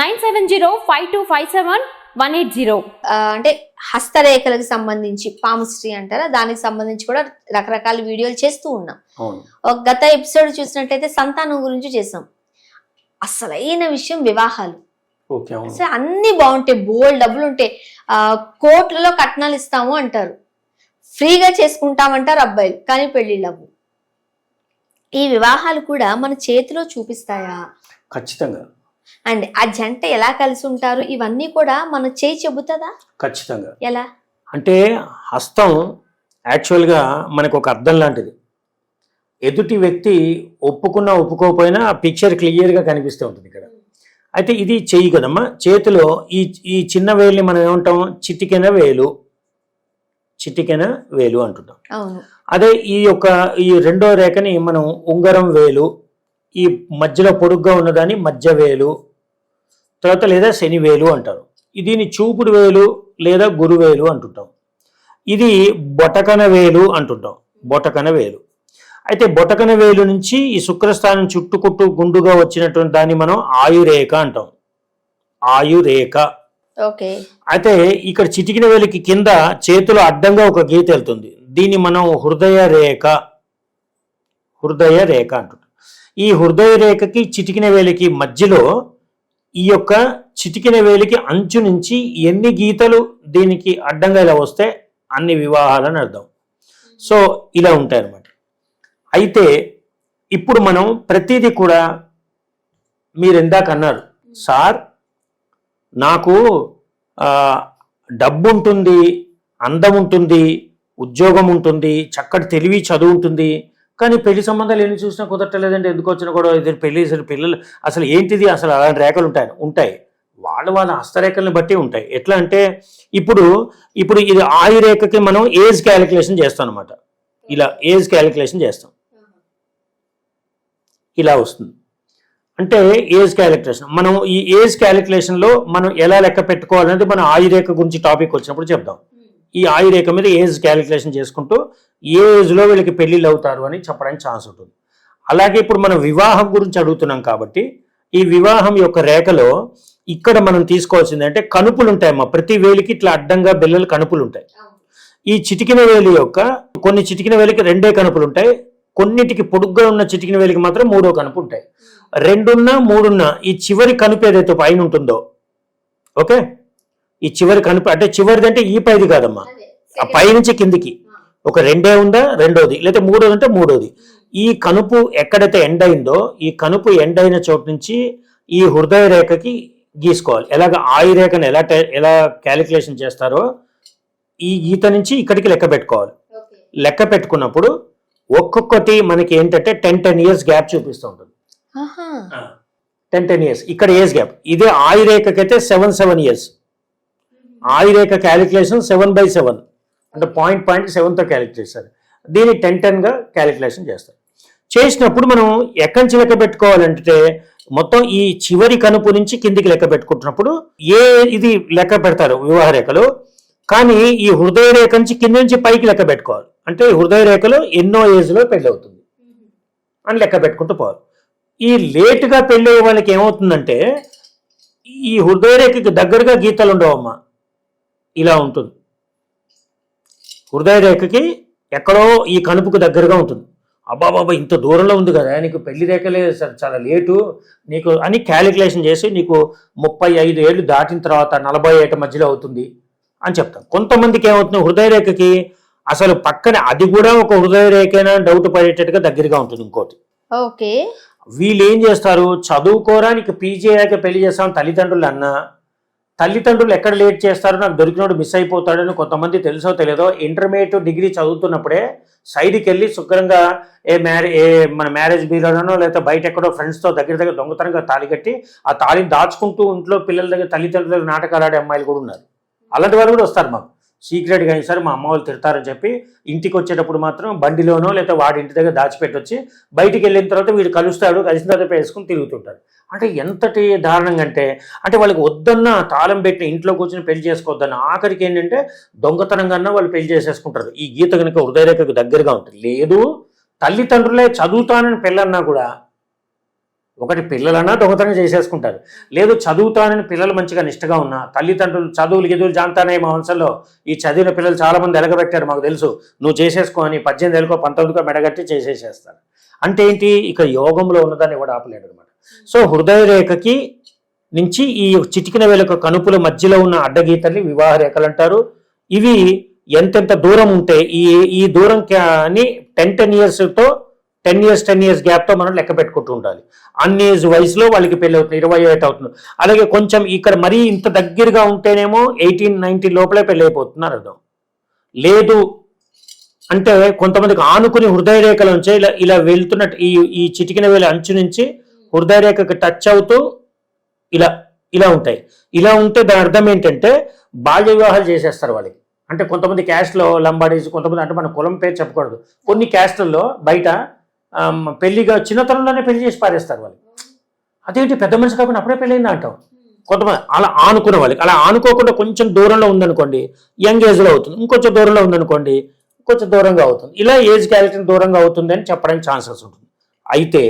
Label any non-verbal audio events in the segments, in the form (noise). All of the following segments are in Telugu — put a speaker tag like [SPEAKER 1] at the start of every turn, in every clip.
[SPEAKER 1] nine seven zero five two five seven one eight zero.
[SPEAKER 2] అంటే హస్తరేఖలకు సంబంధించి పాముశ్రీ అంటారా? దానికి సంబంధించి కూడా రకరకాల వీడియోలు చేస్తూ ఉన్నాం.
[SPEAKER 3] అవును.
[SPEAKER 2] ఒక గత ఎపిసోడ్ చూసినట్లయితే సంతానం గురించి చేసాం. అసలైన విషయం వివాహాలు.
[SPEAKER 3] ఓకే అవును.
[SPEAKER 2] అసలు అన్ని బాగుంటాయి బోల్డ్ డబ్బులు ఉంటాయి. ఆ కోట్లలో కట్నాలు ఇస్తాము అంటారు. ఫ్రీగా చేసుకుంటామంటారు అబ్బాయిలు కానీ పెళ్ళిళ్ళు అవ్వు. ఈ వివాహాలు కూడా మన చేతిలో చూపిస్తాయా?
[SPEAKER 3] ఖచ్చితంగా.
[SPEAKER 2] అండ్ ఆ జంట ఎలా కలిసి ఉంటారు ఇవన్నీ కూడా మన చేయి చెబుతుందా?
[SPEAKER 3] ఖచ్చితంగా.
[SPEAKER 2] ఎలా?
[SPEAKER 3] అంటే హస్తం యాక్చువల్గా మనకు ఒక అర్థం లాంటిది. ఎదుటి వ్యక్తి ఒప్పుకున్నా ఒప్పుకోకపోయినా ఆ పిక్చర్ క్లియర్గా కనిపిస్తూ ఉంటుంది ఇక్కడ. అయితే ఇది చెయ్యి కదమ్మా. చేతిలో ఈ ఈ చిన్న వేలుని మనం ఏమంటాం? చిటికెన వేలు. చిటికెన వేలు అంటుంటాం. అదే ఈ యొక్క ఈ రెండో రేఖని మనం ఉంగరం వేలు ఈ మధ్యలో పొడుగ్గా ఉన్నదాన్ని మధ్య వేలు తర్వాత లేదా శని వేలు అంటారు దీన్ని చూపుడు వేలు లేదా గురువేలు అంటుంటాం. ఇది బొటకన వేలు అంటుంటాం. బొటకన వేలు. అయితే బొటకన వేలు నుంచి ఈ శుక్రస్థానం చుట్టుకుట్టు గుండుగా వచ్చినటువంటి దాన్ని మనం ఆయురేఖ అంటాం. ఆయురేఖ.
[SPEAKER 2] ఓకే.
[SPEAKER 3] అయితే ఇక్కడ చిటికిన వేలికి కింద చేతులు అడ్డంగా ఒక గీత వెళ్తుంది. దీన్ని మనం హృదయ రేఖ హృదయ రేఖ అంటుంటాం. ఈ హృదయ రేఖకి చిటికిన వేలికి మధ్యలో ఈ యొక్క చిటికిన వేలికి అంచు నుంచి ఎన్ని గీతలు దీనికి అడ్డంగా ఇలా వస్తే అన్ని వివాహాలని అర్థం. సో ఇలా ఉంటాయి అన్నమాట అయితే ఇప్పుడు మనం ప్రతిదీ కూడా మీరు ఇందాక అన్నారు సార్ నాకు డబ్బు ఉంటుంది అందం ఉంటుంది ఉద్యోగం ఉంటుంది చక్కటి తెలివి చదువు ఉంటుంది కానీ పెళ్ళి సంబంధాలు ఎన్ని చూసినా కుదరట్లేదండి. ఎందుకు వచ్చినా కూడా ఇది పెళ్ళి అసలు పిల్లలు అసలు ఏంటిది? అసలు అలాంటి రేఖలు ఉంటాయి ఉంటాయి. వాళ్ళ వాళ్ళ హస్తరేఖలను బట్టి ఉంటాయి. ఎట్లా అంటే ఇప్పుడు ఇప్పుడు ఇది ఆయురేఖకి మనం ఏజ్ క్యాలిక్యులేషన్ చేస్తాం అనమాట ఇలా ఏజ్ క్యాలిక్యులేషన్ చేస్తాం. ఇలా వస్తుంది. అంటే ఏజ్ క్యాలిక్యులేషన్. మనం ఈ ఏజ్ క్యాలిక్యులేషన్లో మనం ఎలా లెక్క పెట్టుకోవాలనేది మన ఆయురేఖ గురించి టాపిక్ వచ్చినప్పుడు చెప్దాం. ఈ ఆయురేఖ మీద ఏజ్ క్యాలిక్యులేషన్ చేసుకుంటూ ఏ ఏజ్లో వీళ్ళకి పెళ్ళిళ్ళు అవుతారు అని చెప్పడానికి ఛాన్స్ ఉంటుంది. అలాగే ఇప్పుడు మనం వివాహం గురించి అడుగుతున్నాం కాబట్టి ఈ వివాహం యొక్క రేఖలో ఇక్కడ మనం తీసుకోవాల్సింది అంటే కనుపులు ఉంటాయమ్మా. ప్రతి వేలికి ఇట్లా అడ్డంగా బిల్లలు కనుపులు ఉంటాయి. ఈ చిటికిన వేలి యొక్క కొన్ని చిటికిన వేలికి రెండే కనుపులు ఉంటాయి. కొన్నిటికి పొడుగ్గా ఉన్న చిటికిన వేలికి మాత్రం మూడో కనుపు ఉంటాయి. రెండున్నా మూడున్నా ఈ చివరి కనుపు ఏదైతే పైన ఉంటుందో ఓకే? ఈ చివరి కనుపు అంటే చివరిది అంటే ఈ పైది కాదమ్మా. ఆ పైనుంచి కిందికి. ఒక రెండే ఉందా? రెండోది. లేదా మూడోది అంటే మూడోది. ఈ కనుపు ఎక్కడైతే ఎండ్ అయిందో ఈ కనుపు ఎండ్ అయిన చోటు నుంచి ఈ హృదయ రేఖకి గీసుకోవాలి. ఎలాగ ఆయు రేఖను ఎలా ట- ఎలా క్యాలిక్యులేషన్ చేస్తారో ఈ గీత నుంచి ఇక్కడికి లెక్క పెట్టుకోవాలి. లెక్క పెట్టుకున్నప్పుడు ఒక్కొక్కటి మనకి ఏంటంటే టెన్ టెన్ ఇయర్స్ గ్యాప్ చూపిస్తూ ఉంటుంది. టెన్ టెన్ ఇయర్స్ ఇక్కడ ఏజ్ గ్యాప్ ఇదే ఆయురేఖకైతే సెవెన్ సెవెన్ ఇయర్స్ ఆయురేఖ క్యాలిక్యులేషన్ సెవెన్ బై సెవెన్ అంటే పాయింట్ పాయింట్ సెవెన్తో క్యాలిక్యులేట్ చేస్తారు దీన్ని టెన్ టెన్గా క్యాలిక్యులేషన్ చేస్తారు. చేసినప్పుడు మనం ఎక్కడి నుంచి లెక్క పెట్టుకోవాలంటే మొత్తం ఈ చివరి కనుపు నుంచి కిందికి లెక్క పెట్టుకుంటున్నప్పుడు ఏ ఇది లెక్క పెడతారు వివాహ రేఖలు? కానీ ఈ హృదయ రేఖ నుంచి కింద నుంచి పైకి లెక్క పెట్టుకోవాలి. అంటే ఈ హృదయ రేఖలో ఎన్నో ఏజ్లో పెళ్ళి అవుతుంది. అని లెక్క పెట్టుకుంటూ పోవాలి. ఈ లేటుగా పెళ్ళి అయ్యే వాళ్ళకి ఏమవుతుందంటే ఈ హృదయ రేఖకి దగ్గరగా గీతలు ఉండవమ్మా. ఇలా ఉంటుంది. హృదయ రేఖకి ఎక్కడో ఈ కనుపుకు దగ్గరగా ఉంటుంది. అబ్బా బాబా ఇంత దూరంలో ఉంది కదా నీకు పెళ్ళి రేఖలే చాలా లేటు. నీకు అని క్యాలిక్యులేషన్ చేసి నీకు ముప్పై ఐదు ఏళ్ళు దాటిన తర్వాత నలభై ఏట మధ్యలో అవుతుంది అని చెప్తాం. కొంతమందికి ఏమవుతుంది? హృదయ రేఖకి అసలు పక్కన అది కూడా ఒక హృదయ రేఖైనా డౌట్ పడేటట్టుగా దగ్గరగా ఉంటుంది ఇంకోటి.
[SPEAKER 2] ఓకే.
[SPEAKER 3] వీళ్ళు ఏం చేస్తారు? చదువుకోరానికి పీజీ అయ్యాక పెళ్ళి చేస్తాం తల్లిదండ్రులు అన్నా తల్లిదండ్రులు ఎక్కడ లేట్ చేస్తారో నాకు దొరికినోడు మిస్ అయిపోతాడని కొంతమంది తెలుసో తెలియదో ఇంటర్మీడియట్ డిగ్రీ చదువుతున్నప్పుడే సైడ్కి వెళ్ళి శుభ్రంగా ఏ మ్యారే ఏ మన మ్యారేజ్ బీలోనో లేకపోతే బయట ఎక్కడో ఫ్రెండ్స్తో దగ్గర దగ్గర దొంగతనంగా తాళి కట్టి ఆ తాళిని దాచుకుంటూ ఇంట్లో పిల్లల దగ్గర తల్లిదండ్రుల దగ్గర నాటకాలు ఆడే అమ్మాయిలు కూడా ఉన్నారు. అలాంటి వాళ్ళు కూడా వస్తారు మాకు. సీక్రెట్గా అయిన సరే మా అమ్మ వాళ్ళు తిడతారని చెప్పి ఇంటికి వచ్చేటప్పుడు మాత్రం బండిలోనో లేకపోతే వాడి ఇంటి దగ్గర దాచిపెట్టొచ్చి బయటికి వెళ్ళిన తర్వాత వీడు కలుస్తాడు కలిసిన తర్వాత వేసుకుని తిరుగుతుంటాడు అంటే ఎంతటి దారుణంగా అంటే అంటే వాళ్ళకి వద్దన్న తాళం పెట్టి ఇంట్లో కూర్చొని పెళ్ళి చేసుకోవద్దన్న ఆఖరికి ఏంటంటే దొంగతనంగా వాళ్ళు పెళ్ళి చేసేసుకుంటారు. ఈ గీత కనుక హృదయరేఖకు దగ్గరగా ఉంటుంది. లేదు తల్లిదండ్రులే చదువుతానని పిల్లన్నా కూడా ఒకటి పిల్లలన్నా దొంగతనం చేసేసుకుంటారు. లేదు చదువుతానని పిల్లలు మంచిగా నిష్టగా ఉన్నా తల్లిదండ్రులు చదువులు గిదువులు జాంతానే మా వంశంలో. ఈ చదివిన పిల్లలు చాలామంది ఎలగబెట్టారు మాకు తెలుసు. నువ్వు చేసేసుకో అని పద్దెనిమిది ఏళ్ళకో పంతొమ్మిదికో మెడగట్టి చేసేసేస్తారు. అంటే ఏంటి? ఇక యోగంలో ఉన్నదాన్ని కూడా ఆపలేడు అనమాట Hmm. సో హృదయ రేఖకి నుంచి ఈ చిటికిన వేలక కనుపుల మధ్యలో ఉన్న అడ్డగీతల్ని వివాహ రేఖలు అంటారు. ఇవి ఎంతెంత దూరం ఉంటే ఈ ఈ దూరం అని టెన్ టెన్ ఇయర్స్తో టెన్ ఇయర్స్ టెన్ ఇయర్స్ గ్యాప్తో మనం లెక్క పెట్టుకుంటూ ఉండాలి. అన్ని ఏజ్ వయసులో వాళ్ళకి పెళ్ళి అవుతుంది ఇరవై ఎయిట్ అవుతుంది. అలాగే కొంచెం ఇక్కడ మరీ ఇంత దగ్గరగా ఉంటేనేమో ఎయిటీన్ నైన్టీన్ లోపలే పెళ్ళి అయిపోతున్నారు అర్థం. లేదు అంటే కొంతమందికి ఆనుకుని హృదయ రేఖల నుంచి ఇలా ఇలా వెళ్తున్నట్టు ఈ ఈ చిటికిన వేల అంచు నుంచి హృదయరేఖకి టచ్ అవుతూ ఇలా ఇలా ఉంటాయి. ఇలా ఉంటే దాని అర్థం ఏంటంటే బాల్య వివాహాలు చేసేస్తారు వాళ్ళకి. అంటే కొంతమంది క్యాస్ట్లో లంబాడీస్ కొంతమంది అంటే మన కులం పేరు చెప్పకూడదు. కొన్ని క్యాస్టుల్లో బయట పెళ్ళిగా చిన్నతనంలోనే పెళ్ళి చేసి పారేస్తారు వాళ్ళు అదేంటి? పెద్ద మనిషి కాకుండా అప్పుడే పెళ్ళయింది అంటాం కొంతమంది అలా ఆనుకున్న వాళ్ళకి. అలా ఆనుకోకుండా కొంచెం దూరంలో ఉందనుకోండి యంగ్ ఏజ్లో అవుతుంది. ఇంకొంచెం దూరంలో ఉందనుకోండి కొంచెం దూరంగా అవుతుంది. ఇలా ఏజ్ క్యాలిక్యులేషన్ దూరంగా అవుతుంది అని చెప్పడానికి ఛాన్సెస్ ఉంటుంది. అయితే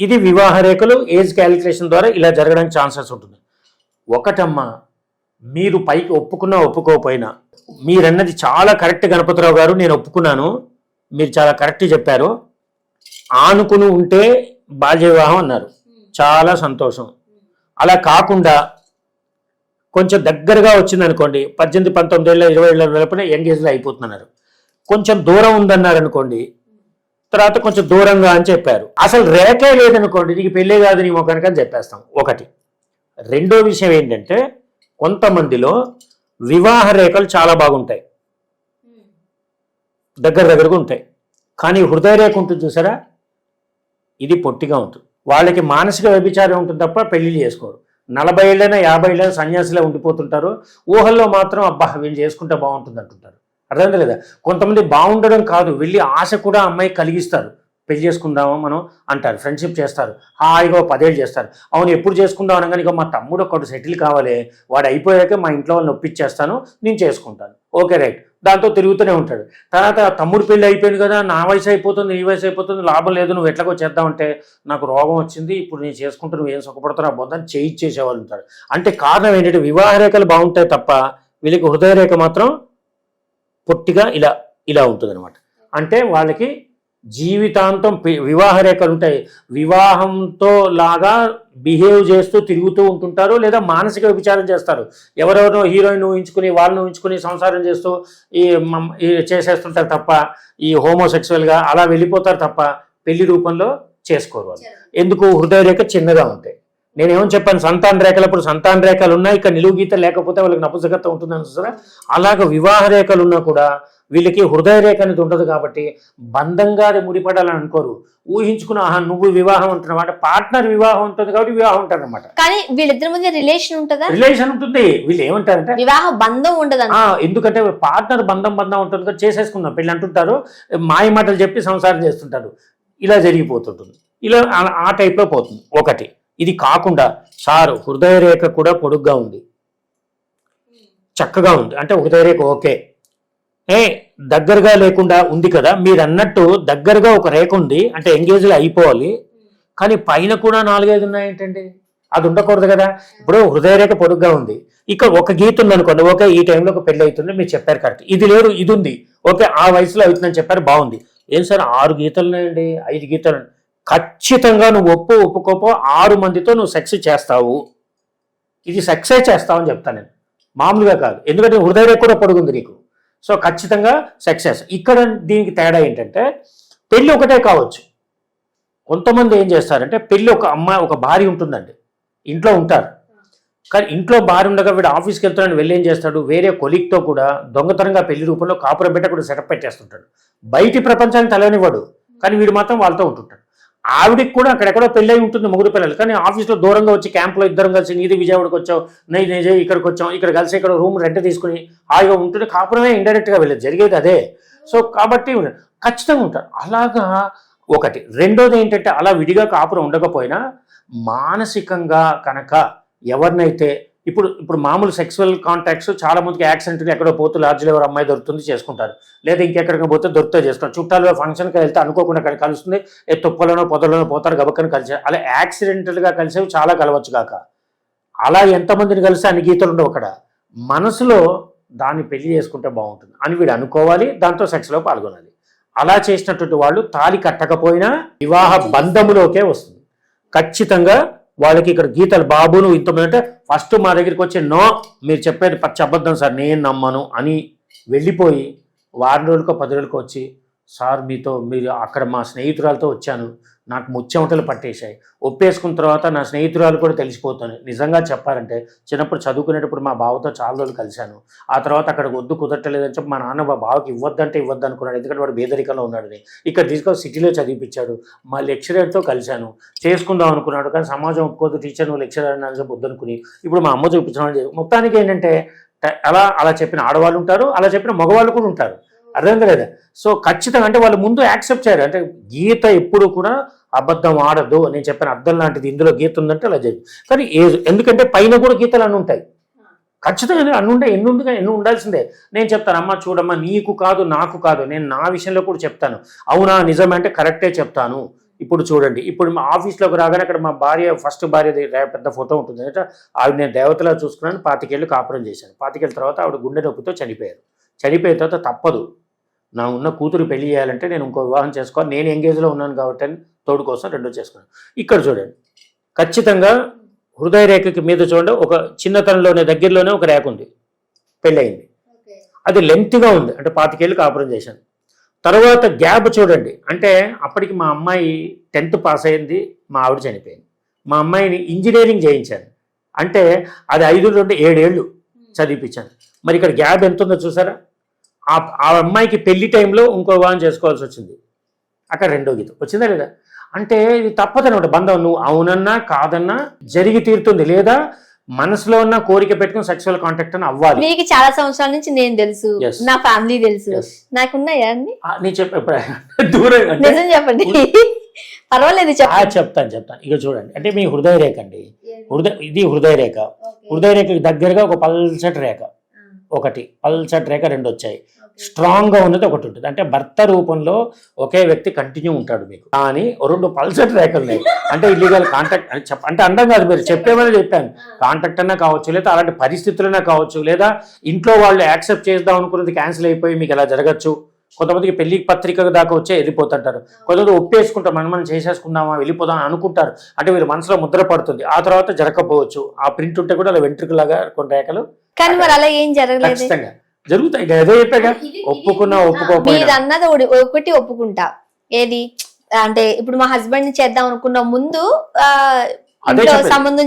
[SPEAKER 3] ఇది వివాహ రేఖలు ఏజ్ క్యాలిక్యులేషన్ ద్వారా ఇలా జరగడానికి ఛాన్సెస్ ఉంటుంది. ఒకటమ్మా మీరు పైకి ఒప్పుకున్నా ఒప్పుకోకపోయినా మీరన్నది చాలా కరెక్ట్ గణపతిరావు గారు నేను ఒప్పుకున్నాను మీరు చాలా కరెక్ట్ చెప్పారు ఆనుకుని ఉంటే బాల్య వివాహం అన్నారు. చాలా సంతోషం. అలా కాకుండా కొంచెం దగ్గరగా వచ్చింది అనుకోండి పద్దెనిమిది పంతొమ్మిది ఏళ్ళ ఇరవై ఏళ్ళ లోపల యంగ్ ఏజ్లో అయిపోతున్నారు కొంచెం దూరం ఉందన్నారు అనుకోండి తర్వాత కొంచెం దూరంగా అని చెప్పారు. అసలు రేఖే లేదనుకోండి నీకు పెళ్ళే కాదు నీ మొక్కనికి అని చెప్పేస్తాం. ఒకటి. రెండో విషయం ఏంటంటే కొంతమందిలో వివాహ రేఖలు చాలా బాగుంటాయి. దగ్గర దగ్గరగా ఉంటాయి. కానీ హృదయ రేఖ ఉంటుంది చూసారా? ఇది పొట్టిగా ఉంటుంది. వాళ్ళకి మానసిక వ్యభిచారం ఉంటుంది తప్ప పెళ్ళిళ్ళు చేసుకోరు. నలభై ఏళ్ళైనా యాభై ఏళ్ళైనా సన్యాసిలో ఉండిపోతుంటారు. ఊహల్లో మాత్రం అబ్బా వీళ్ళు చేసుకుంటే బాగుంటుంది అంటుంటారు. అర్థం లేదా? కొంతమంది బాగుండడం కాదు వెళ్ళి ఆశ కూడా అమ్మాయి కలిగిస్తారు. పెళ్ళి చేసుకుందామా మనం అంటారు ఫ్రెండ్షిప్ చేస్తారు హాయిగా పదేళ్ళు చేస్తారు. అవును ఎప్పుడు చేసుకుందాం అనగానే ఇక మా తమ్ముడు ఒకటి సెటిల్ కావాలి వాడు అయిపోయాక మా ఇంట్లో వాళ్ళని ఒప్పించేస్తాను నేను చేసుకుంటాను. Okay right. దాంతో తిరుగుతూనే ఉంటాడు. తర్వాత తమ్ముడు పెళ్ళి అయిపోయింది కదా నా వయసు అయిపోతుంది నీ వయసు అయిపోతుంది లాభం లేదు నువ్వు ఎట్లాగో చేద్దామంటే నాకు రోగం వచ్చింది ఇప్పుడు నేను చేసుకుంటే నువ్వు ఏం సుఖపడుతున్నా బొందని చేయించేసేవాళ్ళు ఉంటారు. అంటే కారణం ఏంటంటే వివాహ రేఖలు బాగుంటాయి తప్ప వీళ్ళకి హృదయ రేఖ మాత్రం పొట్టిగా ఇలా ఇలా ఉంటుంది అంటే వాళ్ళకి జీవితాంతం వివాహ రేఖలు ఉంటాయి. వివాహంతో లాగా బిహేవ్ చేస్తూ తిరుగుతూ ఉంటుంటారు లేదా మానసిక విచారం చేస్తారు. ఎవరెవరో హీరోయిన్ ఊహించుకుని వాళ్ళని ఊహించుకుని సంసారం చేస్తూ ఈ చేసేస్తుంటారు తప్ప ఈ హోమోసెక్సువల్గా అలా వెళ్ళిపోతారు తప్ప పెళ్ళి రూపంలో చేసుకోరు వాళ్ళు. ఎందుకు? హృదయ రేఖ చిన్నగా ఉంటాయి. నేనేమని చెప్పాను సంతాన రేఖలు అప్పుడు సంతాన రేఖలు ఉన్నాయి ఇక నిలువు గీత లేకపోతే వాళ్ళకి నపుసగత్వం ఉంటుందని చూసారా? అలాగ వివాహ రేఖలు ఉన్నా కూడా వీళ్ళకి హృదయ రేఖ అనేది ఉండదు కాబట్టి బంధంగా అది ముడిపడాలని అనుకోరు. ఊహించుకున్న ఆహా నువ్వు వివాహం ఉంటున్నావు అంటే పార్ట్నర్ వివాహం ఉంటుంది కాబట్టి వివాహం ఉంటారు అనమాట
[SPEAKER 2] కానీ వీళ్ళిద్దరి మధ్య రిలేషన్ ఉంటుందా?
[SPEAKER 3] రిలేషన్ ఉంటుంది. వీళ్ళు ఏమంటారంటే
[SPEAKER 2] వివాహ బంధం ఉండదు
[SPEAKER 3] ఎందుకంటే పార్ట్నర్ బంధం బంధం ఉంటుంది కదా చేసేసుకుందాం. పెళ్ళి అంటుంటారు మాయ మాటలు చెప్పి సంసారం చేస్తుంటారు. ఇలా జరిగిపోతుంటుంది. ఇలా ఆ- ఆ టైప్లో పోతుంది. ఒకటి. ఇది కాకుండా సారు హృదయ రేఖ కూడా పొడుగ్గా ఉంది. చక్కగా ఉంది. అంటే హృదయ రేఖ ఓకే. ఏ దగ్గరగా లేకుండా ఉంది కదా మీరు అన్నట్టు దగ్గరగా ఒక రేఖ ఉంది అంటే ఎంగేజ్లో అయిపోవాలి. కానీ పైన కూడా నాలుగైదు ఉన్నాయేంటండి? అది ఉండకూడదు కదా. ఇప్పుడు హృదయ రేఖ పొడుగ్గా ఉంది. ఇక్కడ ఒక గీత ఉంది అనుకోండి ఓకే ఈ టైంలో ఒక పెళ్ళి అవుతుంది మీరు చెప్పారు కరెక్ట్. ఇది లేదు ఇది ఉంది. ఓకే ఆ వయసులో అవుతుందని చెప్పారు బాగుంది. ఏం సార్ ఆరు గీతలు ఉన్నాయండి ఐదు గీతలు ఖచ్చితంగా నువ్వు ఒప్పు ఒప్పుకోపో ఆరు మందితో నువ్వు సెక్స్ చేస్తావు. ఇది సక్సెస్ చేస్తావు అని చెప్తాను నేను. మామూలుగా కాదు. ఎందుకంటే హృదయ కూడా పొడుగుంది నీకు. సో ఖచ్చితంగా సక్సెస్ ఇక్కడ దీనికి తేడా ఏంటంటే పెళ్ళి ఒకటే కావచ్చు. కొంతమంది ఏం చేస్తారంటే పెళ్ళి ఒక అమ్మాయి ఒక భార్య ఉంటుందండి. ఇంట్లో ఉంటారు. కానీ ఇంట్లో భార్య ఉండగా వీడు ఆఫీస్కి వెళ్తున్నాడు వెళ్ళి ఏం చేస్తాడు? వేరే కొలిక్తో కూడా దొంగతనంగా పెళ్ళి రూపంలో కాపురం పెట్ట కూడా సెటప్ పెట్టేస్తుంటాడు. బయటి ప్రపంచాన్ని తలనివ్వడు కానీ వీడు మాత్రం వాళ్ళతో ఉంటుంటాడు. ఆవిడికి కూడా అక్కడెక్కడో పెళ్ళై ఉంటుంది ముగ్గురు పిల్లలు. కానీ ఆఫీస్లో దూరంగా వచ్చి క్యాంప్లో ఇద్దరం కలిసి నీది విజయవాడకి వచ్చావు నేను నిజే ఇక్కడికి వచ్చాం ఇక్కడ కలిసి ఇక్కడ రూమ్ రెంట్ తీసుకుని హాయిగా ఉంటుంది. కాపురమే ఇండైరెక్ట్గా వెళ్ళేది జరిగేది అదే. సో కాబట్టి ఖచ్చితంగా ఉంటారు. అలాగా ఒకటి. రెండోది ఏంటంటే అలా విడిగా కాపురం ఉండకపోయినా మానసికంగా కనుక ఎవరినైతే ఇప్పుడు ఇప్పుడు మామూలు సెక్సువల్ కాంటాక్ట్స్ చాలా మందికి యాక్సిడెంట్గా ఎక్కడో పోతే లాడ్జ్లో ఎవరు అమ్మాయి దొరుకుతుంది చేసుకుంటారు. లేదా ఇంకెక్కడికి పోతే దొరికితే చేసుకుంటారు. చుట్టాలు ఫంక్షన్కి వెళ్తే అనుకోకుండా అక్కడ కలుస్తుంది. ఏ తుప్పలోనో పొదలోనో పోతారు గబక్కని కలిసి. అలా యాక్సిడెంటల్గా కలిసేవి చాలా కలవచ్చు కాక. అలా ఎంతమందిని కలిసి అన్ని గీతలు ఉండవు అక్కడ. మనసులో దాన్ని పెళ్ళి చేసుకుంటే బాగుంటుంది. అని వీడు అనుకోవాలి దాంతో సెక్స్లో పాల్గొనాలి. అలా చేసినటువంటి వాళ్ళు తాలి కట్టకపోయినా వివాహ బంధములోకే వస్తుంది. ఖచ్చితంగా వాళ్ళకి ఇక్కడ గీతలు బాబు నువ్వు ఇంతమంది అంటే ఫస్ట్ మా దగ్గరికి వచ్చి నో మీరు చెప్పేది పచ్చి అబద్ధం సార్ నేను నమ్మను అని వెళ్ళిపోయి వారం రోజులకో పది రోజులకో వచ్చి సార్ మీతో మీరు అక్కడ మా స్నేహితురాలతో వచ్చాను. నాకు ముచ్చెమటలు పట్టేశాయి. ఒప్పేసుకున్న తర్వాత నా స్నేహితురాలు కూడా తెలిసిపోతాను నిజంగా చెప్పారంటే చిన్నప్పుడు చదువుకునేటప్పుడు మా బావతో చాలా రోజులు కలిశాను. ఆ తర్వాత అక్కడ వద్దు కుదరట్లేదని చెప్పి మా నాన్న మా బావకి ఇవ్వద్దంటే ఇవ్వద్దు అనుకున్నాడు ఎందుకంటే వాడు బేదరికంలో ఉన్నాడని ఇక్కడ తీసుకొని సిటీలో చదివిపించాడు. మా లెక్చరర్తో కలిశాను. చేసుకుందాం అనుకున్నాడు. కానీ సమాజం ఒప్పుకోదు టీచర్ నువ్వు లెక్చరర్ అని చెప్పి వద్దనుకుని ఇప్పుడు మా అమ్మ చూపించడం మొత్తానికి ఏంటంటే అలా అలా చెప్పిన ఆడవాళ్ళు ఉంటారు అలా చెప్పిన మగవాళ్ళు కూడా ఉంటారు. అర్థం కదా సో ఖచ్చితంగా అంటే వాళ్ళు ముందు యాక్సెప్ట్ చేయరు. అంటే గీత ఎప్పుడు కూడా అబద్ధం ఆడదు నేను చెప్పిన అర్థం లాంటిది ఇందులో గీత ఉందంటే అలా చేయదు కానీ ఏ- ఎందుకంటే పైన కూడా గీతలు అన్ని ఉంటాయి. ఖచ్చితంగా అన్ని ఉంటాయి ఎన్ని ఉంది ఎన్ని ఉండాల్సిందే. నేను చెప్తాను అమ్మ చూడమ్మా నీకు కాదు నాకు కాదు నేను నా విషయంలో కూడా చెప్తాను. అవునా నిజమంటే అంటే కరెక్టే చెప్తాను. ఇప్పుడు చూడండి ఇప్పుడు మా ఆఫీస్లోకి రాగానే అక్కడ మా భార్య ఫస్ట్ భార్య పెద్ద ఫోటో ఉంటుంది. అంటే ఆవిడ నేను దేవతలా చూసుకున్నాను పాతికేళ్ళు కాపురం చేశాను. పాతికేళ్ళ తర్వాత ఆవిడ గుండె నొప్పితో చనిపోయారు. చనిపోయిన తర్వాత తప్పదు. నా ఉన్న కూతురు పెళ్ళి చేయాలంటే నేను ఇంకో వివాహం చేసుకోవాలి. నేను ఎంగేజ్లో ఉన్నాను కాబట్టి అని తోడు కోసం రెండో చేసుకున్నాను. ఇక్కడ చూడండి. ఖచ్చితంగా హృదయ రేఖకి మీద చూడండి. ఒక చిన్నతనంలోనే దగ్గరలోనే ఒక రేఖ ఉంది. పెళ్ళయింది. అది లెంత్గా ఉంది. అంటే పాతికేళ్ళు కాపురం చేశాను. తర్వాత గ్యాప్ చూడండి. అంటే అప్పటికి మా అమ్మాయి టెన్త్ పాస్ అయింది. మా ఆవిడ చనిపోయింది. మా అమ్మాయిని ఇంజనీరింగ్ చేయించాను. అంటే అది ఐదు నుండి ఏడేళ్ళు చదివిపించాను. మరి ఇక్కడ గ్యాప్ ఎంత ఉందో చూసారా? ఆ అమ్మాయికి పెళ్ళి టైంలో ఇంకో వివాహం చేసుకోవాల్సి వచ్చింది. అక్కడ రెండో గీతం. వచ్చిందా లేదా? అంటే ఇది తప్పదనమాట బంధం. నువ్వు అవునన్నా కాదన్నా జరిగి తీరుతుంది లేదా మనసులో ఉన్న కోరిక పెట్టుకుని సెక్సువల్ కాంటాక్ట్ అని అవ్వాలి.
[SPEAKER 2] మీకు చాలా సంవత్సరాల నుంచి నేను తెలుసు. నా ఫ్యామిలీ తెలుసు.
[SPEAKER 3] Yes.
[SPEAKER 2] నాకున్నాయా అండి
[SPEAKER 3] ఆ, నీ చెప్ప ఎప్పుడు (laughs) దూరం
[SPEAKER 2] నిజం చెప్పండి. పర్వాలేదు
[SPEAKER 3] చెప్తాను చెప్తాను. ఇక చూడండి. అంటే మీ హృదయ రేఖ అండి హృదయ ఇది హృదయ రేఖ హృదయ రేఖకి దగ్గరగా ఒక పల్చటి రేఖ. ఒకటి పల్చటి రేఖ రెండు వచ్చాయి స్ట్రాంగ్గా ఉన్నది ఒకటి ఉంటుంది. అంటే భర్త రూపంలో ఒకే వ్యక్తి కంటిన్యూ ఉంటాడు మీకు. కానీ రెండు పల్సటి రేఖలు ఉన్నాయి. అంటే ఇల్లీగల్ కాంటాక్ట్ అని చెప్ప అంటే అండం కాదు మీరు చెప్పేమని చెప్పాను. కాంటాక్ట్ అన్నా కావచ్చు లేదా అలాంటి పరిస్థితులైనా కావచ్చు లేదా ఇంట్లో వాళ్ళు యాక్సెప్ట్ చేద్దాం అనుకున్నది క్యాన్సిల్ అయిపోయి మీకు ఎలా జరగచ్చు? కొంతమందికి పెళ్ళి పత్రిక దాకా వచ్చే వెళ్ళిపోతుంటారు. కొంతమంది ఒప్పేసుకుంటారు మనం మనం చేసేసుకుందామా వెళ్ళిపోదాం అని అనుకుంటారు. అంటే వీళ్ళ మనసులో ముద్ర పడుతుంది. ఆ తర్వాత జరగకపోవచ్చు. ఆ ప్రింట్ ఉంటే కూడా అలా వెంట్రుకలాగా కొన్ని రేఖలు
[SPEAKER 2] కానీ మరి అలా ఏం జరగలేదు?
[SPEAKER 3] ఖచ్చితంగా. జరుగుతాయి. ఏదో చెప్పాగా ఒప్పుకున్నా
[SPEAKER 2] మీరు
[SPEAKER 3] ఒప్పుకోకపోయినా
[SPEAKER 2] అన్నది ఒకటి- ఒప్పుకుంటా. ఏది? అంటే ఇప్పుడు మా హస్బెండ్ చేద్దాం అనుకున్న ముందు ఆ,
[SPEAKER 3] అదే.
[SPEAKER 2] సంబంధం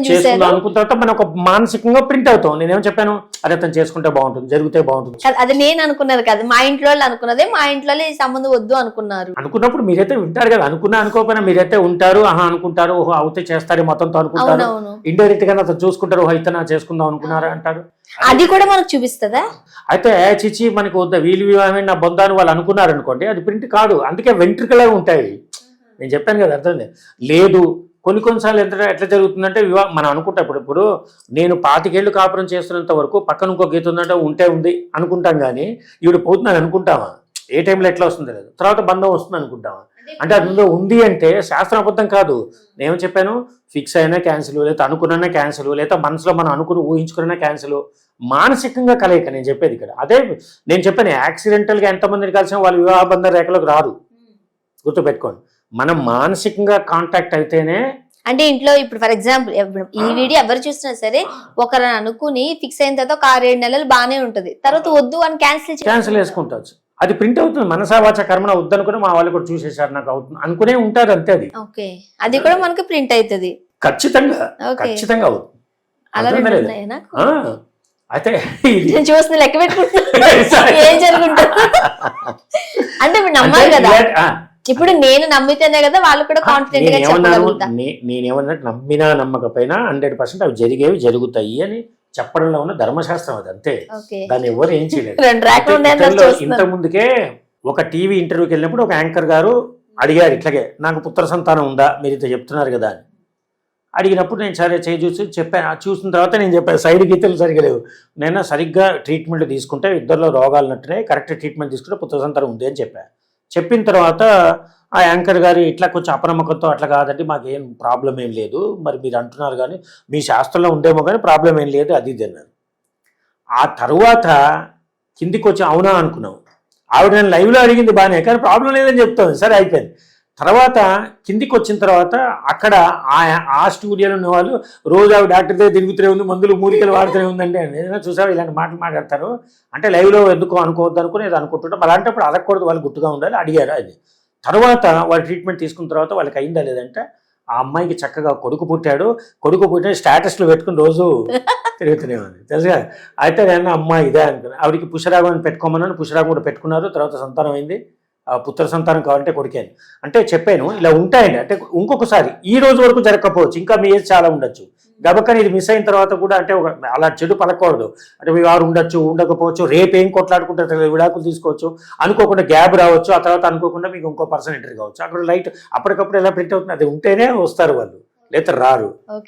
[SPEAKER 3] అనుకున్న తర్వాత మనం ఒక మానసికంగా ప్రింట్ అవుతాం. నేనేం చెప్పాను అదే అతను చేసుకుంటే బాగుంటుంది జరిగితే బాగుంటుంది.
[SPEAKER 2] అది నేను అనుకున్నది కాదు. మా ఇంట్లో అనుకున్నదే మా ఇంట్లో ఈ సంబంధం వద్దు అనుకున్నారు.
[SPEAKER 3] అనుకున్నప్పుడు మీరైతే వింటారు కదా అనుకున్నా అనుకోకపోయినా మీరైతే ఉంటారు ఆహా అనుకుంటారు ఓహో అవుతే చేస్తారు మొత్తంతో అనుకుంటారు. ఇండైరెక్ట్గా అతను చూసుకుంటారు ఓహో అయితే చేసుకుందాం అనుకున్నారా అంటారు.
[SPEAKER 2] అది కూడా మనకు చూపిస్తుందా?
[SPEAKER 3] అయితే చిచి మనకి వద్ద వీలు నా బొందాన్ని వాళ్ళు అనుకున్నారు అనుకోండి అది ప్రింట్ కాదు. అందుకే వెంట్రుకలే ఉంటాయి. నేను చెప్పాను కదా అర్థం లేదు కొన్ని కొన్నిసార్లు ఎంత ఎట్లా జరుగుతుందంటే వివాహ మనం అనుకుంటాం ఇప్పుడు ఇప్పుడు నేను పాతికేళ్ళు కాపురం చేస్తున్నంత వరకు పక్కన ఇంకో గీత ఉందంటే ఉంటే ఉంది అనుకుంటాం కానీ ఈవిడ పోతుందని అనుకుంటామా? ఏ టైంలో ఎట్లా వస్తుంది లేదు. తర్వాత బంధం వస్తుంది అనుకుంటామా? అంటే అందులో ఉంది అంటే శాస్త్రాబద్ధం కాదు. నేను చెప్పాను? ఫిక్స్ అయినా క్యాన్సిల్ లేదా అనుకున్నా క్యాన్సిల్ లేదా మనసులో మనం అనుకుని ఊహించుకున్నా క్యాన్సిల్ మానసికంగా కలయిక నేను చెప్పేది ఇక్కడ. అదే నేను చెప్పాను యాక్సిడెంటల్గా ఎంతమందిని కలిసిన వాళ్ళు వివాహ బంధ రేఖలోకి రారు గుర్తుపెట్టుకోండి. మనం మానసికంగా కాంటాక్ట్ అయితేనే
[SPEAKER 2] అంటే ఇంట్లో ఇప్పుడు ఫర్ ఎగ్జాంపుల్ ఈ వీడియో ఎవరు చూసినా సరే ఒకరు అనుకుని ఫిక్స్ అయిన తర్వాత ఒక ఆరేడు నెలలు బానే ఉంటది. తర్వాత వద్దు అని క్యాన్సిల్
[SPEAKER 3] క్యాన్సిల్ వేసుకుంటాచ్చు అది ప్రింట్ అవుతుంది. మనసావాచ కర్మన వద్దనుకుని మా వాళ్ళు కూడా చూసేశారు నాకు అవుతుంది. అనుకునే ఉంటారు అంతే అది.
[SPEAKER 2] ఓకే. అది కూడా మనకి ప్రింట్ అవుతుంది
[SPEAKER 3] ఖచ్చితంగా. ఖచ్చితంగా అవుతుంది. అయితే (laughs)
[SPEAKER 2] లెక్క (laughs) ఏం (laughs) అంటే నమ్మాలి కదా. ఇప్పుడు నేను నమ్మితేనే కదా వాళ్ళు కూడా
[SPEAKER 3] కాన్ఫిడెంట్గా
[SPEAKER 2] చెప్పగలుగుతా.
[SPEAKER 3] నేనేమన్నా నమ్మినా నమ్మకపోయినా హండ్రెడ్ పర్సెంట్ అవి జరిగేవి జరుగుతాయి అని చెప్పడంలో ఉన్న ధర్మశాస్త్రం అది అంతే. దాన్ని ఎవరు ఏం చేయలేదు. ఇంత ముందుకే ఒక టీవీ ఇంటర్వ్యూకి వెళ్ళినప్పుడు ఒక యాంకర్ గారు అడిగారు ఇట్లాగే నాకు పుత్ర సంతానం ఉందా? మీరు ఇంత చెప్తున్నారు కదా అని. అడిగినప్పుడు నేను సరే చేయి చూసి చెప్పాను చూసిన తర్వాత నేను చెప్పాను సైడ్ గీతలు సరిగా లేవు. నేను సరిగ్గా ట్రీట్మెంట్ తీసుకుంటే ఇద్దరిలో రోగాలు నట్టునే కరెక్ట్ ట్రీట్మెంట్ తీసుకుంటే పుత్ర సంతానం ఉంది అని చెప్పాను చెప్పిన తర్వాత ఆ యాంకర్ గారు ఇట్లా కొంచెం అపనమ్మకంతో అట్లా కాదండి మాకేం ప్రాబ్లం ఏం లేదు. మరి మీరు అంటున్నారు కానీ మీ శాస్త్రంలో ఉండేమో కానీ ప్రాబ్లం ఏం లేదు అది ఇది అన్నారు. ఆ తర్వాత కిందికి వచ్చి అవునా అనుకున్నాం. ఆవిడ నేను లైవ్లో అడిగింది బాగానే కానీ ప్రాబ్లం లేదని చెప్తాను సరే అయిపోయింది. తర్వాత కిందికి వచ్చిన తర్వాత అక్కడ ఆ ఆ స్టూడియోలో ఉన్న వాళ్ళు రోజు ఆవిడ డాక్టర్ దగ్గర తిరుగుతూనే ఉంది మందులు మూలికలు వాడుతూనే ఉందండి ఏదైనా చూసావు? ఇలాంటి మాటలు మాట్లాడతారు. అంటే లైవ్లో ఎందుకు అనుకోవద్దు అనుకుని ఏదో అనుకుంటుంటాం అలాంటప్పుడు అడగకూడదు వాళ్ళు గుట్టుగా ఉండాలి అడిగారు అది. తర్వాత వాళ్ళు ట్రీట్మెంట్ తీసుకున్న తర్వాత వాళ్ళకి అయిందా లేదంటే ఆ అమ్మాయికి చక్కగా కొడుకు పుట్టాడు. కొడుకు పుట్టిన స్టేటస్లు పెట్టుకుని రోజు తిరుగుతూనే ఉంది. తెలుసుగా అయితే నేను అమ్మాయి ఇదే అనుకున్నాను ఆవిడకి పుషరాగం పెట్టుకోమన్నాను. పుషరాగం కూడా పెట్టుకున్నారు. తర్వాత సంతానం అయింది. పుత్ర సంతానం కావాలంటే కొడుకేను. అంటే చెప్పాను ఇలా ఉంటాయండి. అంటే ఇంకొకసారి ఈ రోజు వరకు జరగకపోవచ్చు. ఇంకా మీ ఏజ్ చాలా ఉండొచ్చు. గబక్కని ఇది మిస్ అయిన తర్వాత కూడా అంటే ఒక అలా చెడు పలకూడదు అంటే వారు ఉండొచ్చు ఉండకపోవచ్చు రేపు ఏం కొట్లాడుకుంటారు విడాకులు తీసుకోవచ్చు అనుకోకుండా గ్యాప్ రావచ్చు ఆ తర్వాత అనుకోకుండా మీకు ఇంకో పర్సన్ ఎంటర్ కావచ్చు. అక్కడ లైట్ అప్పటికప్పుడు ఎలా ప్రింట్ అవుతుంది అది ఉంటేనే వస్తారు వాళ్ళు. లేదా రారు? (laughs)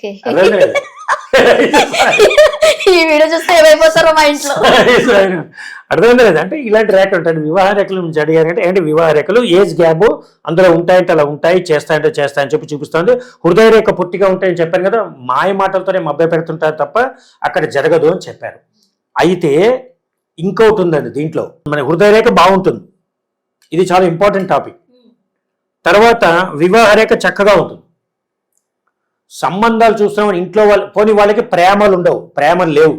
[SPEAKER 2] ఈ వీడియో చూస్తే ఏమైపోతారో మా ఇంట్లో. (laughs)
[SPEAKER 3] అర్థమైంది కదా అంటే ఇలాంటి రేఖలు ఉంటాయి. వివాహ రేఖల నుంచి అడిగారంటే ఏంటి? వివాహ రేఖలు ఏజ్ గ్యాప్ అందులో ఉంటాయంటే అలా ఉంటాయి చేస్తాయంటే చేస్తాయని చెప్పి చూపిస్తుంది. హృదయ రేఖ పుట్టిగా ఉంటాయని చెప్పాను కదా మాయ మాటలతోనే మభ్య పెడుతుంటారు తప్ప అక్కడ జరగదు అని చెప్పారు. అయితే ఇంకొకటి ఉందండి దీంట్లో. మన హృదయ రేఖ బాగుంటుంది. ఇది చాలా ఇంపార్టెంట్ టాపిక్. తర్వాత వివాహ రేఖ చక్కగా ఉంటుంది. సంబంధాలు చూస్తామని ఇంట్లో వాళ్ళు పోనీ వాళ్ళకి ప్రేమలు ఉండవు ప్రేమలు లేవు.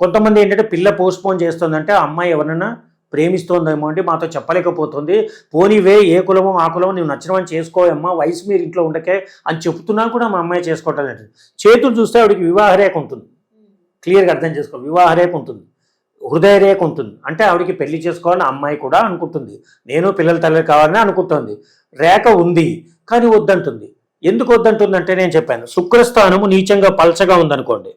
[SPEAKER 3] కొంతమంది ఏంటంటే పిల్ల పోస్ట్పోన్ చేస్తుందంటే ఆ అమ్మాయి ఎవరన్నా ప్రేమిస్తోందేమో అంటే మాతో చెప్పలేకపోతుంది. పోనీవే ఏ కులమో ఆ కులమో నువ్వు నచ్చినవని చేసుకోవమ్మా వయసు మీరు ఇంట్లో ఉండకే అని చెప్తున్నా కూడా మా అమ్మాయి చేసుకోవటం లేదు. చేతులు చూస్తే ఆవిడకి వివాహ రేఖ ఉంటుంది. క్లియర్గా అర్థం చేసుకో వివాహ రేఖ ఉంటుంది. హృదయ రేఖ ఉంటుంది. అంటే ఆవిడకి పెళ్ళి చేసుకోవాలని ఆ అమ్మాయి కూడా అనుకుంటుంది. నేను పిల్లల తల్లి కావాలని అనుకుంటుంది. రేఖ ఉంది కానీ వద్దంటుంది. ఎందుకు వద్దంటుందంటే నేను చెప్పాను. శుక్రస్థానము నీచంగా పల్చగా ఉందనుకోండి.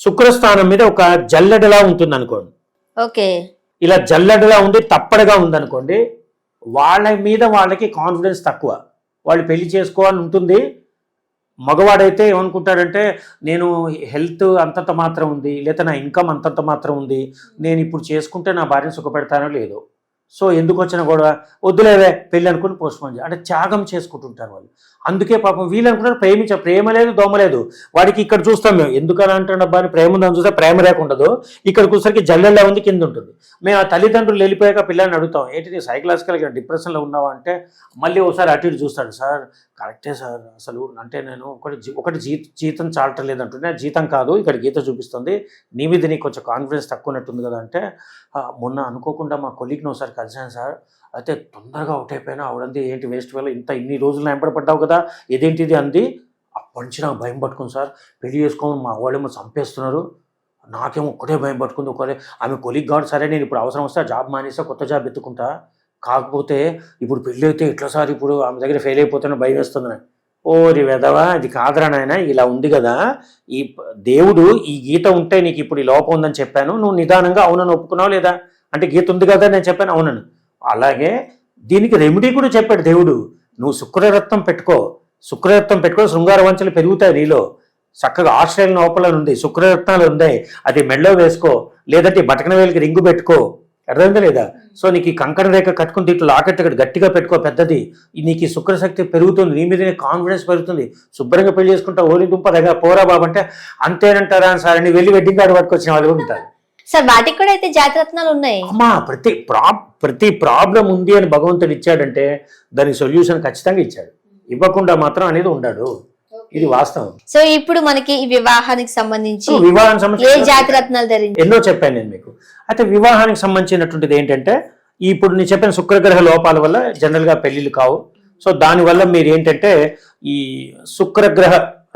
[SPEAKER 3] శుక్రస్థానం మీద ఒక జల్లెడలా ఉంటుంది అనుకోండి
[SPEAKER 2] ఓకే.
[SPEAKER 3] ఇలా జల్లెడలా ఉండి తప్పడగా ఉందనుకోండి వాళ్ళ మీద వాళ్ళకి కాన్ఫిడెన్స్ తక్కువ. వాళ్ళు పెళ్ళి చేసుకోవాలని ఉంటుంది. మగవాడైతే ఏమనుకుంటాడంటే నేను హెల్త్ అంతంత మాత్రం ఉంది లేదా నా ఇన్కమ్ అంతంత మాత్రం ఉంది. నేను ఇప్పుడు చేసుకుంటే నా భార్యను సుఖపెడతానో లేదో. సో ఎందుకు వచ్చినా కూడా వద్దులేవే పెళ్ళి అనుకుని పోస్ట్పోన్ అంటే త్యాగం చేసుకుంటుంటారు వాళ్ళు. అందుకే పాపం వీళ్ళు అనుకుంటారు ప్రేమించ ప్రేమ లేదు దోమ లేదు. వాడికి ఇక్కడ చూస్తాం మేము. ఎందుకని అంటున్న అబ్బాయి ప్రేమ ఉందని చూస్తే ప్రేమ రేఖ ఉండదు ఇక్కడ కూసరికి జల్లెల్లా ఉంది కింద ఉంటుంది. మేము ఆ తల్లిదండ్రులు వెళ్ళిపోయాక పిల్లల్ని అడుగుతాం ఏంటి సైకలాజికల్గా డిప్రెషన్లో ఉన్నావా? అంటే మళ్ళీ ఒకసారి అటు ఇటు చూస్తాడు సార్ కరెక్టే సార్. అసలు అంటే నేను ఒకటి ఒకటి జీ జీతం చాలటం లేదంటుంటే జీతం కాదు ఇక్కడ గీత చూపిస్తుంది. నీ మీద నీకు కొంచెం కాన్ఫిడెన్స్ తక్కువ ఉన్నట్టుంది కదా అంటే మొన్న అనుకోకుండా మా కొలీగ్ని ఒకసారి కలిసాను సార్. అయితే తొందరగా అవుట్ అయిపోయినా ఆవిడంది ఏంటి వేస్ట్ వేళ ఇంత ఇన్ని రోజులు ఎంపడపడ్డావు కదా ఇదేంటిది అంది. అప్పటి నుంచి నాకు భయం పట్టుకుంది సార్. పెళ్ళి చేసుకోమని మా వాళ్ళేమో చంపేస్తున్నారు. నాకేమో ఒక్కటే భయం పట్టుకుంది. ఒకరే ఆమె కొలీగ్ కాదు సరే నేను ఇప్పుడు అవసరం వస్తే జాబ్ మానేసా కొత్త జాబ్ ఎత్తుకుంటా. కాకపోతే ఇప్పుడు పెళ్ళి అయితే ఎట్లా సార్ ఇప్పుడు ఆమె దగ్గర ఫెయిల్ అయిపోతున్న భయం వేస్తుంది ఓరి వెదవా అది కాదురా నాయన ఇలా ఉంది కదా. ఈ దేవుడు ఈ గీత ఉంటే నీకు ఇప్పుడు ఈ లోపం ఉందని చెప్పాను. నువ్వు నిదానంగా అవునని ఒప్పుకున్నావు లేదా? అంటే గీత ఉంది కదా నేను చెప్పాను అవునను. అలాగే దీనికి రెమెడీ కూడా చెప్పాడు దేవుడు. నువ్వు శుక్రరత్నం పెట్టుకో. శుక్రరత్నం పెట్టుకో శృంగార వంచలు పెరుగుతాయి నీలో. చక్కగా ఆస్ట్రేలియన్ లోపల ఉంది శుక్రరత్నాలు ఉన్నాయి. అది మెడలో వేసుకో. లేదంటే బటకనవేలికి బటకన వేలికి రింగు పెట్టుకో. అర్థమైందా లేదా? సో నీకు ఈ కంకణ రేఖ కట్టుకుని ఇట్లా లాకెట్ ఇక్కడ గట్టిగా పెట్టుకో పెద్దది. నీకు ఈ శుక్రశక్తి పెరుగుతుంది నీ మీద కాన్ఫిడెన్స్ పెరుగుతుంది. శుభ్రంగా పెళ్ళి చేసుకుంటా ఓలి దుంప దగ్గర పోరా బాబు అంటే అంతేనంటారా సార్? అని వెళ్ళి వెడ్డింగ్ కార్డు పట్టుకొచ్చిన వాళ్ళు ఉంటారు.
[SPEAKER 2] సార్ వాటికి కూడా అయితే జాతిరత్నాలు ఉన్నాయి.
[SPEAKER 3] అమ్మా ప్రతి ప్రా ప్రతి ప్రాబ్లం ఉంది అని భగవంతుడు ఇచ్చాడంటే దానికి సొల్యూషన్ ఖచ్చితంగా ఇచ్చాడు. ఇవ్వకుండా మాత్రం అనేది ఉండాడు. ఇది వాస్తవం.
[SPEAKER 2] సో ఇప్పుడు మనకి ఈ వివాహానికి సంబంధించి
[SPEAKER 3] సో వివాహం
[SPEAKER 2] ఏ
[SPEAKER 3] సంబంధించి
[SPEAKER 2] జాతిరత్నాలు ధరించి?
[SPEAKER 3] ఎన్నో చెప్పాను నేను మీకు. అయితే వివాహానికి సంబంధించినటువంటిది ఏంటంటే ఇప్పుడు నేను చెప్పిన శుక్రగ్రహ లోపాల వల్ల జనరల్గా పెళ్ళిళ్ళు కావు. సో దానివల్ల మీరు ఏంటంటే ఈ శుక్రగ్రహ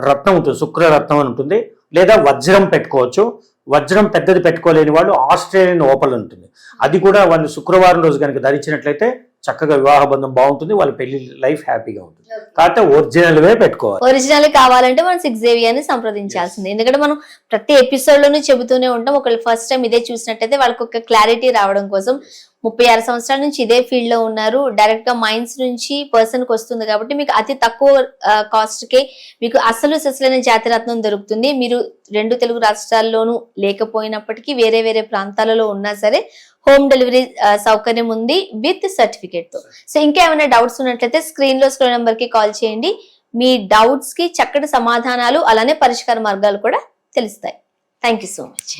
[SPEAKER 3] రత్నం ఉంటుంది శుక్రరత్నం అని ఉంటుంది. లేదా వజ్రం పెట్టుకోవచ్చు. వజ్రం పెద్దది పెట్టుకోలేని వాళ్ళు ఆస్ట్రేలియన్ ఓపల్ ఉంటుంది. అది కూడా వాళ్ళు శుక్రవారం రోజు కనుక ధరించినట్లయితే చక్కగా వివాహ బంధం బాగుంటుంది వాళ్ళ పెళ్ళి లైఫ్ హ్యాపీగా ఉంటుంది. కాకపోతే ఒరిజినల్వే పెట్టుకోవాలి.
[SPEAKER 2] ఒరిజినల్ కావాలంటే మనం సిక్స్ జేవియర్ని సంప్రదించాల్సింది ఎందుకంటే మనం ప్రతి ఎపిసోడ్ లోనూ చెబుతూనే ఉంటాం ఒకళ్ళు ఫస్ట్ టైం ఇదే చూసినట్టయితే వాళ్ళకి ఒక క్లారిటీ రావడం కోసం. ముప్పై ఆరు సంవత్సరాల నుంచి ఇదే ఫీల్డ్లో ఉన్నారు. డైరెక్ట్గా మైండ్స్ నుంచి పర్సన్కి వస్తుంది కాబట్టి మీకు అతి తక్కువ కాస్ట్ కే మీకు అసలు సెసలైన జాతిరత్నం దొరుకుతుంది. మీరు రెండు తెలుగు రాష్ట్రాల్లోనూ లేకపోయినప్పటికీ వేరే వేరే ప్రాంతాలలో ఉన్నా సరే హోమ్ డెలివరీ సౌకర్యం ఉంది విత్ సర్టిఫికేట్తో. సో ఇంకా ఏమైనా డౌట్స్ ఉన్నట్లయితే స్క్రీన్లో స్క్రీన్ నెంబర్కి కాల్ చేయండి. మీ డౌట్స్కి చక్కటి సమాధానాలు అలానే పరిష్కార మార్గాలు కూడా తెలుస్తాయి. Thank you so much.